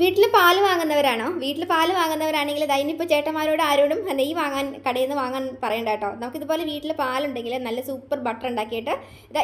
വീട്ടിൽ പാൽ വാങ്ങുന്നവരാണോ? വീട്ടിൽ പാൽ വാങ്ങുന്നവരാണെങ്കിൽ അതിനിപ്പോൾ ചേട്ടന്മാരോട് ആരോടും നെയ്യ് വാങ്ങാൻ കടയിൽ നിന്ന് വാങ്ങാൻ പറയണ്ട കേട്ടോ. നമുക്കിതുപോലെ വീട്ടിൽ പാലുണ്ടെങ്കിൽ നല്ല സൂപ്പർ ബട്ടർ ഉണ്ടാക്കിയിട്ട്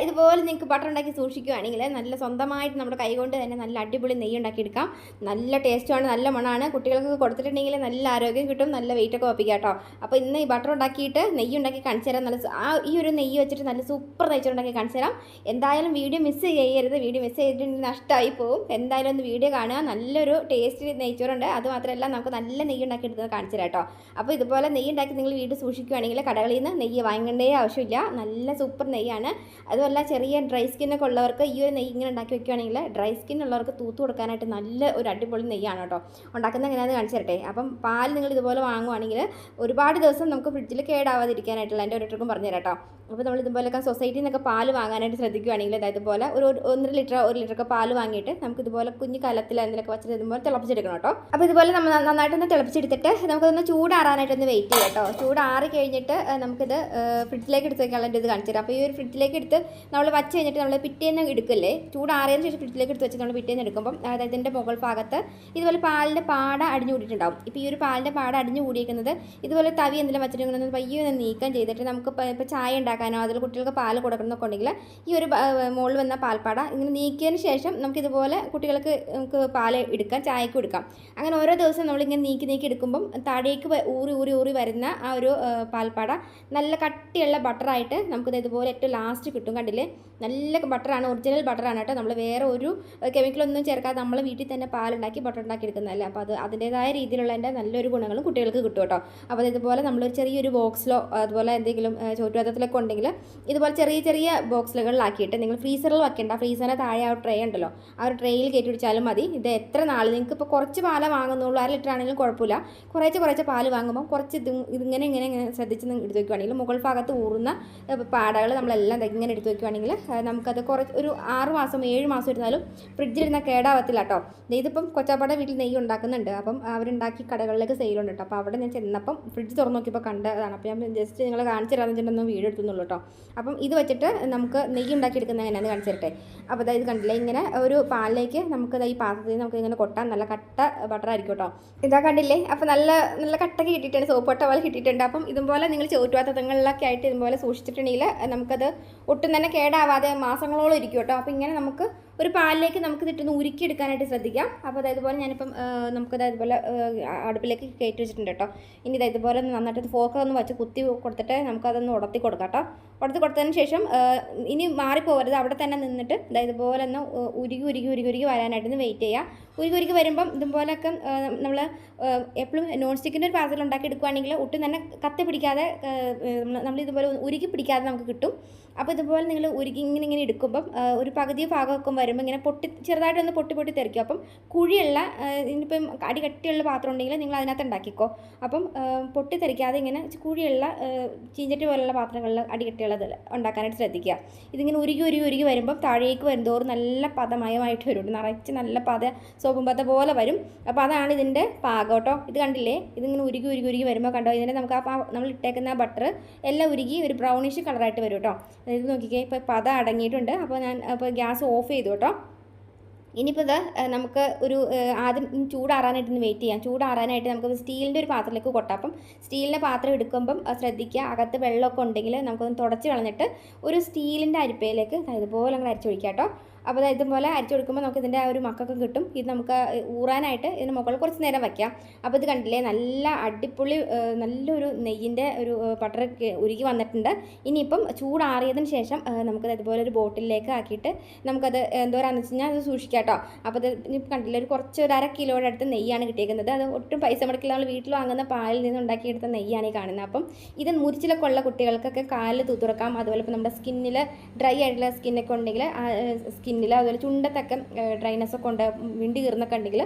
ഇതുപോലെ നിങ്ങൾക്ക് ബട്ടർ ഉണ്ടാക്കി സൂക്ഷിക്കുകയാണെങ്കിൽ നല്ല സ്വന്തമായിട്ട് നമ്മുടെ കൈകൊണ്ട് തന്നെ നല്ല അടിപൊളി നെയ്യ് ഉണ്ടാക്കിയെടുക്കാം. നല്ല ടേസ്റ്റുമാണ് നല്ല മണമാണ്. കുട്ടികൾക്കൊക്കെ കൊടുത്തിട്ടുണ്ടെങ്കിൽ നല്ല ആരോഗ്യം കിട്ടും നല്ല വെയിറ്റൊക്കെ ഒപ്പിക്കാം കേട്ടോ. അപ്പോൾ ഇന്ന് ഈ ബട്ടർ ഉണ്ടാക്കിയിട്ട് നെയ്യ് ഉണ്ടാക്കി കാണിച്ചു തരാം. നല്ല ആ ഈ ഒരു നെയ്യ് വെച്ചിട്ട് നല്ല സൂപ്പർ നെയ്ച്ചോറ് ഉണ്ടാക്കി കാണിച്ചു തരാം. എന്തായാലും വീഡിയോ മിസ് ചെയ്യരുത്. വീഡിയോ മിസ് ചെയ്തിട്ടുണ്ടെങ്കിൽ നഷ്ടമായി പോകും എന്തായാലും ഒന്ന് വീഡിയോ കാണുക. നല്ലൊരു ടേസ്റ്റ് നെയ്ച്ചോറുണ്ട്. അത് മാത്രമല്ല നമുക്ക് നല്ല നെയ്യ് ഉണ്ടാക്കി എടുത്തത് കാണിച്ചു കേട്ടോ. അപ്പോൾ ഇതുപോലെ നെയ്യ് ഉണ്ടാക്കി നിങ്ങൾ വീട് സൂക്ഷിക്കുകയാണെങ്കിൽ കടകളിൽ നിന്ന് നെയ്യ് വാങ്ങേണ്ടേ ആവശ്യമില്ല. നല്ല സൂപ്പർ നെയ്യാണ്. അതുമല്ല ചെറിയ ഡ്രൈ സ്കിന്നൊക്കെ ഉള്ളവർക്ക് ഈ ഒരു നെയ്യ് ഇങ്ങനെ ഉണ്ടാക്കി വെക്കുകയാണെങ്കിൽ ഡ്രൈ സ്കിൻ ഉള്ളവർക്ക് തൂത്ത് കൊടുക്കാനായിട്ട് നല്ല ഒരു അടിപൊളി നെയ്യാണ് കേട്ടോ. ഉണ്ടാക്കുന്നത് എങ്ങനെയാണെന്ന് കാണിച്ചു തരട്ടെ. അപ്പം പാൽ നിങ്ങൾ ഇതുപോലെ വാങ്ങുവാണെങ്കിൽ ഒരുപാട് ദിവസം നമുക്ക് ഫ്രിഡ്ജിൽ കേടാവാതിരിക്കാനായിട്ടുള്ള എന്റെ ഓരോരുത്തർക്കും പറഞ്ഞു തരാം കേട്ടോ. അപ്പോൾ നമ്മൾ ഇതുപോലെയൊക്കെ സൊസൈറ്റിയിൽ നിന്നൊക്കെ പാൽ വാങ്ങാനായിട്ട് ശ്രദ്ധിക്കുകയാണെങ്കിൽ അതായത് ഇതുപോലെ ഒരു ഒരു ഒന്നര ലിറ്റർ ഒരു ലിറ്ററൊക്കെ പാൽ വാങ്ങിയിട്ട് നമുക്ക് ഇതുപോലെ കുഞ്ഞു കലത്തിൽ എന്തെങ്കിലുമൊക്കെ വെച്ചിട്ട് ഇതുപോലെ തിളപ്പിച്ചെടുക്കണം കേട്ടോ. അപ്പോൾ ഇതുപോലെ നമ്മൾ നന്നായിട്ടൊന്ന് തിളപ്പിച്ചെടുത്തിട്ട് നമുക്കൊന്ന് ചൂടാറാനായിട്ടൊന്ന് വെയിറ്റ് ചെയ്യാം കേട്ടോ. ചൂടാറി കഴിഞ്ഞിട്ട് നമുക്കിത് ഫ്രിഡ്ജിലേക്ക് എടുത്ത് വെക്കാനുള്ള ഇത് കാണിച്ചു തരാം. അപ്പോൾ ഈ ഒരു ഫ്രിഡ്ജിലേക്ക് എടുത്ത് നമ്മൾ വച്ച് കഴിഞ്ഞിട്ട് നമ്മൾ പിറ്റേന്ന് എടുക്കില്ലേ? ചൂടാറിയതിന് ശേഷം ഫ്രിഡ്ജിലേക്ക് എടുത്ത് വെച്ച് നമ്മൾ പിറ്റേന്ന് എടുക്കുമ്പോൾ അതായത് ഇതിന്റെ മുകൾ ഭാഗത്ത് ഇതുപോലെ പാലിന്റെ പാട അടിഞ്ഞു കൂടിയിട്ടുണ്ടാവും ഇപ്പോൾ ഈ ഒരു പാലിന്റെ പാട അടിഞ്ഞു കൂടിയിരിക്കുന്നത് ഇതുപോലെ തവി എന്തെങ്കിലും വെച്ചിട്ടുണ്ടെങ്കിൽ പയ്യെ ഒന്ന് നീക്കം ചെയ്തിട്ട് നമുക്ക് ഇപ്പോൾ ചായ ഉണ്ടാക്കാനോ അതിൽ കുട്ടികൾക്ക് പാൽ കൊടുക്കണമെന്നൊക്കെ ഉണ്ടെങ്കിൽ ഈ ഒരു മുകളിൽ വന്ന പാൽപ്പാട ഇങ്ങനെ നീക്കിയതിന് ശേഷം നമുക്കിതുപോലെ കുട്ടികൾക്ക് നമുക്ക് പാൽ എടുക്കാം ചായക്ക് കൊടുക്കാം അങ്ങനെ ഓരോ ദിവസം നമ്മളിങ്ങനെ നീക്കി നീക്കി എടുക്കുമ്പം താഴേക്ക് ഊറി ഊറി ഊറി വരുന്ന ആ ഒരു പാൽപ്പാട നല്ല കട്ടിയുള്ള ബട്ടറായിട്ട് നമുക്കിത് ഇതുപോലെ ഏറ്റവും ലാസ്റ്റ് കിട്ടും. കണ്ടില്ലേ? നല്ല ബട്ടറാണ് ഒറിജിനൽ ബട്ടറാണ് കേട്ടോ. നമ്മൾ വേറെ ഒരു കെമിക്കലൊന്നും ചേർക്കാതെ നമ്മൾ വീട്ടിൽ തന്നെ പാലുണ്ടാക്കി ബട്ടർ ഉണ്ടാക്കി എടുക്കുന്നതല്ലേ. അപ്പോൾ അത് അതിന്റേതായ രീതിയിലുള്ള എന്റെ നല്ലൊരു ഗുണങ്ങളും കുട്ടികൾക്ക് കിട്ടും കേട്ടോ. അപ്പോൾ ഇതുപോലെ നമ്മളൊരു ചെറിയൊരു ബോക്സിലോ അതുപോലെ എന്തെങ്കിലും ചോറ്റുപാത്രത്തിലൊക്കെ ഉണ്ടെങ്കിൽ ഇതുപോലെ ചെറിയ ചെറിയ ബോക്സുകളിലാക്കിയിട്ട് നിങ്ങൾ ഫ്രീസറിൽ വെക്കേണ്ട. ഫ്രീസറിന് താഴെ ആ ട്രേ ഉണ്ടല്ലോ. ആ ഒരു ട്രേയിൽ കയറ്റി പിടിച്ചാലും മതി. ഇത് എത്ര നാൾ നിങ്ങൾക്ക് ഇപ്പോൾ കുറച്ച് പാല വാങ്ങുന്നുള്ളൂ അര ലിറ്റർ ആണെങ്കിലും കുഴപ്പമില്ല. കുറേശ്ശെ കുറേശ്ശെ പാൽ വാങ്ങുമ്പോൾ കുറച്ച് ഇത് ഇതിങ്ങനെ ഇങ്ങനെ ഇങ്ങനെ ശ്രദ്ധിച്ച് എടുത്ത് വയ്ക്കുവാണെങ്കിൽ മുകൾ ഭാഗത്ത് ഊറുന്ന പാടകൾ നമ്മളെല്ലാം ഇങ്ങനെ എടുത്ത് വയ്ക്കുവാണെങ്കിൽ നമുക്കത് കുറച്ച് ഒരു ആറ് മാസം ഏഴ് മാസം ഇരുന്നാലും ഫ്രിഡ്ജിലിരുന്ന കേടാവത്തില്ല കേട്ടോ ഇതിപ്പം കൊച്ചാപ്പാടെ വീട്ടിൽ നെയ്യ് ഉണ്ടാക്കുന്നുണ്ട്. അപ്പം അവരുണ്ടാക്കി കടകളിലേക്ക് സെയിലുണ്ട് കേട്ടോ അപ്പോൾ അവിടെ ഞാൻ ചെന്നപ്പം ഫ്രിഡ്ജ് തുറന്ന് നോക്കിയപ്പോൾ കണ്ടതാണ്. അപ്പോൾ ഞാൻ ജസ്റ്റ് നിങ്ങൾ കാണിച്ചു തരാമെന്ന് വെച്ചിട്ടൊന്നും വീഡിയോ എടുത്തുന്നുള്ളൂ കേട്ടോ അപ്പം ഇത് വെച്ചിട്ട് നമുക്ക് നെയ്യ് ഉണ്ടാക്കി എടുക്കുന്നത് എങ്ങനെയാണെന്ന് കാണിച്ചു തരട്ടെ. അപ്പോൾ അതായത് കണ്ടില്ലേ? ഇങ്ങനെ ഒരു പാലിലേക്ക് നമുക്ക് ഈ പാത്രത്തിൽ നമുക്ക് ഇങ്ങനെ കൊട്ടാൻ നല്ല കട്ട ബട്ടർ ആയിരിക്കും കേട്ടോ ഇതാ കണ്ടില്ലേ? അപ്പോൾ നല്ല നല്ല കട്ടൊക്കെ കിട്ടിയിട്ടുണ്ട് സോപ്പ് കൊട്ട പോലെ കിട്ടിയിട്ടുണ്ട്. അപ്പം ഇതുപോലെ നിങ്ങൾ ചോറ്റുവാത്തങ്ങളിലൊക്കെ ആയിട്ട് ഇതുപോലെ സൂക്ഷിച്ചിട്ടുണ്ടെങ്കിൽ നമുക്കത് ഒട്ടും തന്നെ കേടാവാതെ മാസങ്ങളോളം ഇരിക്കും കേട്ടോ അപ്പോൾ ഇങ്ങനെ നമുക്ക് ഒരു പാലിലേക്ക് നമുക്ക് ഇതിട്ടൊന്ന് ഉരുക്കിയെടുക്കാനായിട്ട് ശ്രദ്ധിക്കാം. അപ്പോൾ അതായത് ഇതുപോലെ ഞാനിപ്പം നമുക്ക് നമുക്കത് അതുപോലെ അടുപ്പിലേക്ക് കയറ്റി വെച്ചിട്ടുണ്ട് കേട്ടോ ഇനി ഇത് ഇതുപോലെ നന്നായിട്ട് ഫോർക്ക് ഒന്ന് വെച്ച് കുത്തി കൊടുത്തിട്ട് നമുക്കതൊന്ന് ഉടത്തി കൊടുക്കാം കേട്ടോ ഉടത്തി കൊടുത്തതിന് ശേഷം ഇനി മാറിപ്പോകരുത് അവിടെ തന്നെ നിന്നിട്ട് അതായത് ഇതുപോലെ ഒന്ന് ഉരുകി ഉരുകി ഉരുകി ഉരുകി വരാനായിട്ട് ഒന്ന് വെയിറ്റ് ചെയ്യുക ഉരുകി ഉരുകി വരുമ്പം ഇതുപോലെയൊക്കെ നമ്മൾ എപ്പോഴും നോൺ സ്റ്റിക്കിന്റെ ഒരു പാത്രത്തിൽ ഉണ്ടാക്കി എടുക്കുകയാണെങ്കിൽ ഒട്ടും തന്നെ കത്തി പിടിക്കാതെ നമ്മൾ ഇതുപോലെ ഉരുകി പിടിക്കാതെ നമുക്ക് കിട്ടും. അപ്പോൾ ഇതുപോലെ നിങ്ങൾ ഉരുകി ഇങ്ങനെ ഇങ്ങനെ എടുക്കുമ്പം ഒരു പകുതി ഭാഗമൊക്കെ വരുമ്പോൾ ഇങ്ങനെ പൊട്ടി ചെറുതായിട്ടൊന്ന് പൊട്ടി പൊട്ടി തെറിക്കും. അപ്പം കുഴിയുള്ള ഇനിയിപ്പം അടി കട്ടിയുള്ള പാത്രം ഉണ്ടെങ്കിൽ നിങ്ങൾ അതിനകത്ത് ഉണ്ടാക്കിക്കോ. അപ്പം പൊട്ടി തെറിക്കാതെ ഇങ്ങനെ കുഴിയുള്ള ചീഞ്ചട്ടി പോലുള്ള പാത്രങ്ങളിൽ അടി കട്ടിയുള്ളത് ഉണ്ടാക്കാനായിട്ട് ശ്രദ്ധിക്കുക. ഇതിങ്ങനെ ഉരുകി ഉരുകി ഉരുകി വരുമ്പം താഴേക്ക് വരുന്തോറും നല്ല പദമയമായിട്ട് വരും നിറച്ച് നല്ല പത സോപ്പും പത പോലെ വരും. അപ്പോൾ അതാണ് ഇതിന്റെ പാകം കേട്ടോ. ഇത് കണ്ടില്ലേ? ഇതിങ്ങനെ ഉരുകി ഉരുകി ഉരുകി വരുമ്പോൾ കണ്ടോ? ഇതിനെ നമുക്ക് ആ നമ്മൾ ഇട്ടേക്കുന്ന ബട്ടർ എല്ലാം ഉരുകി ഒരു ബ്രൗണിഷ് കളറായിട്ട് വരും കേട്ടോ. ഇത് നോക്കിക്കേ ഇപ്പോൾ പത അടങ്ങിയിട്ടുണ്ട്. അപ്പോൾ ഞാൻ അപ്പോൾ ഗ്യാസ് ഓഫ് ചെയ്തു ഇനിയിപ്പോൾ ഇത് നമുക്ക് ഒരു ആദ്യം ചൂടാറാനായിട്ട് ഒന്ന് വെയിറ്റ് ചെയ്യാം. ചൂടാറാനായിട്ട് നമുക്ക് സ്റ്റീലിന്റെ ഒരു പാത്രത്തിലേക്ക് കൊട്ടാം. അപ്പം സ്റ്റീലിന്റെ പാത്രം എടുക്കുമ്പം ശ്രദ്ധിക്കുക അകത്ത് വെള്ളമൊക്കെ ഉണ്ടെങ്കിൽ നമുക്കൊന്ന് തുടച്ച് കളഞ്ഞിട്ട് ഒരു സ്റ്റീലിന്റെ അരിപ്പയിലേക്ക് ഇതുപോലെ നമ്മൾ അരച്ചൊഴിക്കാം കേട്ടോ. അപ്പോൾ ഇതുപോലെ അരിച്ചു കൊടുക്കുമ്പോൾ നമുക്ക് ഇതിന്റെ ആ ഒരു മക്കൊക്കെ കിട്ടും. ഇത് നമുക്ക് ഊറാനായിട്ട് ഇതിന് മുകളിൽ കുറച്ച് നേരം വയ്ക്കാം. അപ്പോൾ ഇത് കണ്ടില്ലേ നല്ല അടിപൊളി നല്ലൊരു നെയ്യിന്റെ ഒരു ബട്ടർ ഉരുകി വന്നിട്ടുണ്ട്. ഇനിയിപ്പം ചൂടാറിയതിന് ശേഷം നമുക്ക് ഇതുപോലെ ഒരു ബോട്ടിലേക്ക് ആക്കിയിട്ട് നമുക്കത് എന്തോരാന്ന് വെച്ച് കഴിഞ്ഞാൽ അത് സൂക്ഷിക്കാം കേട്ടോ. അപ്പോൾ ഇത് കണ്ടില്ലേ ഒരു കുറച്ച് ഒരു അര കിലോയുടെ അടുത്ത് നെയ്യാണ് കിട്ടിയിരിക്കുന്നത് അത് ഒട്ടും പൈസ മുടക്കില്ല. നമ്മൾ വീട്ടിൽ വാങ്ങുന്ന പാലിൽ നിന്ന് ഉണ്ടാക്കിയെടുത്ത നെയ്യാണ് ഈ കാണുന്നത്. അപ്പം ഇത് മുരിച്ചിലൊക്കെ ഉള്ള കുട്ടികൾക്കൊക്കെ കാലിൽ തൂത്തുറക്കാം അതുപോലെ ഇപ്പോൾ നമ്മുടെ സ്കിന്നിൽ ഡ്രൈ ആയിട്ടുള്ള സ്കിന്നൊക്കെ ഉണ്ടെങ്കിൽ സ്കിന്നിൽ അതുപോലെ ചുണ്ടത്തൊക്കെ ഡ്രൈനസ് ഒക്കെ ഉണ്ട് വിണ്ടി കീറുന്നൊക്കെ ഉണ്ടെങ്കിൽ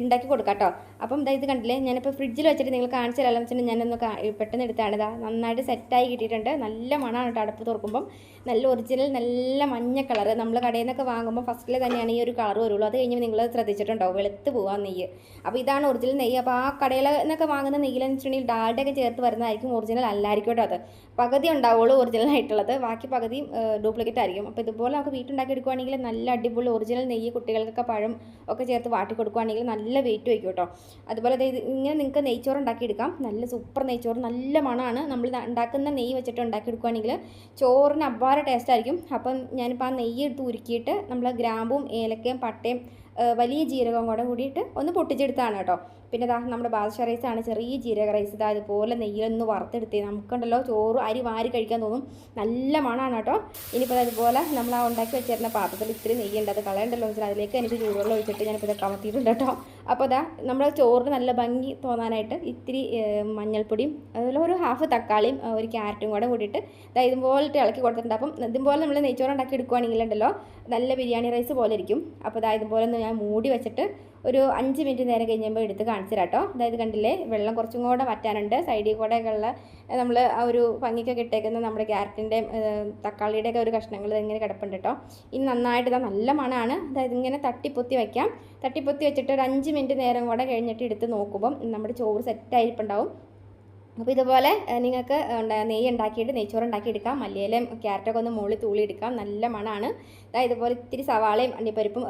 ഉണ്ടാക്കി കൊടുക്കാം കേട്ടോ അപ്പം ഇതാ ഇത് കണ്ടില്ലേ? ഞാനിപ്പോൾ ഫ്രിഡ്ജിൽ വെച്ചിട്ട് നിങ്ങൾ കാണിച്ചു തരാമെന്ന് വെച്ചിട്ട് ഞാനൊന്ന് പെട്ടെന്ന് എടുത്താണ്. ഇതാ നന്നായിട്ട് സെറ്റായി കിട്ടിയിട്ടുണ്ട്. നല്ല മണമാണ് കേട്ടോ അടുപ്പ് തുറക്കുമ്പം. നല്ല ഒറിജിനൽ നല്ല മഞ്ഞ കളർ നമ്മൾ കടയിൽ നിന്നൊക്കെ വാങ്ങുമ്പോൾ ഫസ്റ്റിൽ തന്നെയാണ് ഈ ഒരു കളർ വരുള്ളൂ. അത് കഴിഞ്ഞ് നിങ്ങൾ ശ്രദ്ധിച്ചിട്ടുണ്ടോ വെളുത്ത് പോകാൻ നെയ്യ്. അപ്പോൾ ഇതാണ് ഒറിജിനൽ നെയ്യ്. അപ്പോൾ ആ കടയിൽ നിന്നൊക്കെ വാങ്ങുന്ന നെയ്യിലെന്ന് വെച്ചിട്ടുണ്ടെങ്കിൽ ഡാൽഡൊക്കെ ചേർത്ത് വരുന്നതായിരിക്കും ഒറിജിനൽ അല്ലായിരിക്കും കേട്ടോ അത്. പകുതി ഉണ്ടാവുള്ളൂ ഒറിജിനൽ ആയിട്ടുള്ളത്. ബാക്കി പകുതി ഡ്യൂപ്ലിക്കേറ്റ് ആയിരിക്കും. അപ്പോൾ ഇതുപോലെ നമുക്ക് വീട്ടുണ്ടാക്കി എടുക്കുകയാണെങ്കിൽ നല്ല അടിപൊളി ഒറിജിനൽ നെയ്യ് കുട്ടികൾക്കൊക്കെ പഴം ഒക്കെ ചേർത്ത് വാട്ടി കൊടുക്കുകയാണെങ്കിൽ നല്ല നല്ല വെയിറ്റ് വയ്ക്കും കേട്ടോ അതുപോലെ അതായത് ഇങ്ങനെ നിങ്ങൾക്ക് നെയ്ച്ചോറ് ഉണ്ടാക്കിയെടുക്കാം. നല്ല സൂപ്പർ നെയ്ച്ചോറ് നല്ല മണമാണ്. നമ്മൾ ഉണ്ടാക്കുന്ന നെയ്യ് വെച്ചിട്ട് ഉണ്ടാക്കിയെടുക്കുകയാണെങ്കിൽ ചോറിന് അപാര ടേസ്റ്റ് ആയിരിക്കും. അപ്പം ഞാനിപ്പോൾ ആ നെയ്യ് എടുത്ത് ഉരുക്കിയിട്ട് നമ്മൾ ഗ്രാമ്പും ഏലക്കയും പട്ടയും വലിയ ജീരകം കൂടെ കൂടിയിട്ട് ഒന്ന് പൊട്ടിച്ചെടുത്താണ് കേട്ടോ. പിന്നെ ദാ നമ്മുടെ ബാദുഷ റൈസാണ് ചെറിയ ജീരക റൈസ് ഇതാ ഇതുപോലെ നെയ്യിലൊന്ന് വറുത്തെടുത്ത്. നമുക്കുണ്ടല്ലോ ചോറ് അരി വാരി കഴിക്കാൻ തോന്നും. നല്ല മണമാണ് കേട്ടോ. ഇനിയിപ്പോൾ അതുപോലെ നമ്മൾ ആ ഉണ്ടാക്കി വെച്ചിരുന്ന പാത്രത്തിൽ ഇത്തിരി നെയ്യുണ്ട്. അത് കളയണ്ടല്ലോ വെച്ചാൽ അതിലേക്ക് എനിക്ക് ചൂടുവെള്ളം ഒഴിച്ചിട്ട് ഞാനിപ്പോൾ ഇത് കമത്തിയിട്ടുണ്ട് കേട്ടോ. അപ്പോൾ അതാ നമ്മുടെ ചോറിന് നല്ല ഭംഗി തോന്നാനായിട്ട് ഇത്തിരി മഞ്ഞൾപ്പൊടിയും അതുപോലെ ഒരു ഹാഫ് തക്കാളിയും ഒരു ക്യാരറ്റും കൂടെ കൂടിയിട്ട് ഇതാ ഇതുപോലത്തെ ഇളക്കി കൊടുത്തിട്ടുണ്ട്. അപ്പം ഇതുപോലെ നമ്മൾ നെയ്ച്ചോറ് ഉണ്ടാക്കി എടുക്കുകയാണെങ്കിൽ ഉണ്ടല്ലോ നല്ല ബിരിയാണി റൈസ് പോലെ ഇരിക്കും. അപ്പോൾ ഇതാ ഇതുപോലെ ഒന്ന് ഞാൻ മൂടി വെച്ചിട്ട് ഒരു അഞ്ച് മിനിറ്റ് നേരം കഴിഞ്ഞപ്പോൾ എടുത്ത് കാണിച്ചു കേട്ടോ അതായത് കണ്ടില്ലേ വെള്ളം കുറച്ചും കൂടെ വറ്റാനുണ്ട്. സൈഡിൽ കൂടെ ഉള്ള നമ്മൾ ആ ഒരു ഭംഗിക്കൊക്കെ ഇട്ടേക്കുന്ന നമ്മുടെ ക്യാരറ്റിന്റെയും തക്കാളിയുടെയൊക്കെ ഒരു കഷ്ണങ്ങൾ ഇങ്ങനെ കിടപ്പുണ്ട് കേട്ടോ. ഇനി നന്നായിട്ട് ഇതാ നല്ല മണമാണ്. അതായത് ഇങ്ങനെ തട്ടിപ്പൊത്തി വയ്ക്കാം. തട്ടിപ്പൊത്തി വെച്ചിട്ട് ഒരു അഞ്ച് മിനിറ്റ് നേരം കൂടെ കഴിഞ്ഞിട്ട് എടുത്ത് നോക്കുമ്പം നമ്മുടെ ചോറ് സെറ്റായിരിപ്പുണ്ടാവും അപ്പോൾ ഇതുപോലെ നിങ്ങൾക്ക് നെയ്യ് ഉണ്ടാക്കിയിട്ട് നെയ്ച്ചോറ് ഉണ്ടാക്കിയെടുക്കാം. മല്ലിയിലയും ക്യാരറ്റൊക്കെ ഒന്ന് മുകളിൽ തൂളിയെടുക്കാം നല്ല മണമാണ് അതായത് ഇതുപോലെ ഇത്തിരി സവാളയും അണ്ടിപ്പരിപ്പും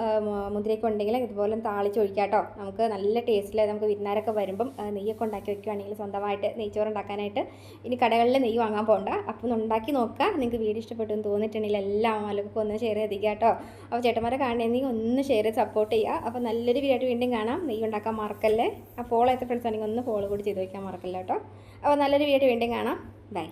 മുതിരയൊക്കെ ഉണ്ടെങ്കിൽ ഇതുപോലെ താളിച്ച് ഒഴിക്കാം കേട്ടോ. നമുക്ക് നല്ല ടേസ്റ്റിൽ നമുക്ക് വിരുന്നാരൊക്കെ വരുമ്പം നെയ്യൊക്കെ ഉണ്ടാക്കി വയ്ക്കുകയാണെങ്കിൽ സ്വന്തമായിട്ട് നെയ്ച്ചോറ് ഉണ്ടാക്കാനായിട്ട് ഇനി കടകളിൽ നെയ്യ് വാങ്ങാൻ പോകണ്ട അപ്പം ഒന്ന് ഉണ്ടാക്കി നോക്കുക. നിങ്ങൾക്ക് വീഡിയോ ഇഷ്ടപ്പെട്ടു എന്ന് തോന്നിയിട്ടുണ്ടെങ്കിൽ എല്ലാ ആളുകൾക്കും ഒന്ന് ഷെയർ ചെയ്തിരിക്കുക കേട്ടോ. അപ്പോൾ ചേട്ടന്മാരെ കാണണമെങ്കിൽ ഒന്ന് ഷെയർ ചെയ്ത് സപ്പോർട്ട് ചെയ്യുക. അപ്പോൾ നല്ലൊരു വീഡിയോ ആയിട്ട് വീണ്ടും കാണാം. നെയ്യ് ഉണ്ടാക്കാൻ മറക്കല്ലേ? ഫോളോ ചെയ്ത ഫ്രണ്ട്സ് ആണെങ്കിൽ ഒന്ന് ഫോളോ കൂടി ചെയ്ത് വയ്ക്കാൻ മറക്കല്ല കേട്ടോ? അപ്പോൾ നല്ലൊരു വീഡിയോ വീണ്ടും കാണാം. ബൈ.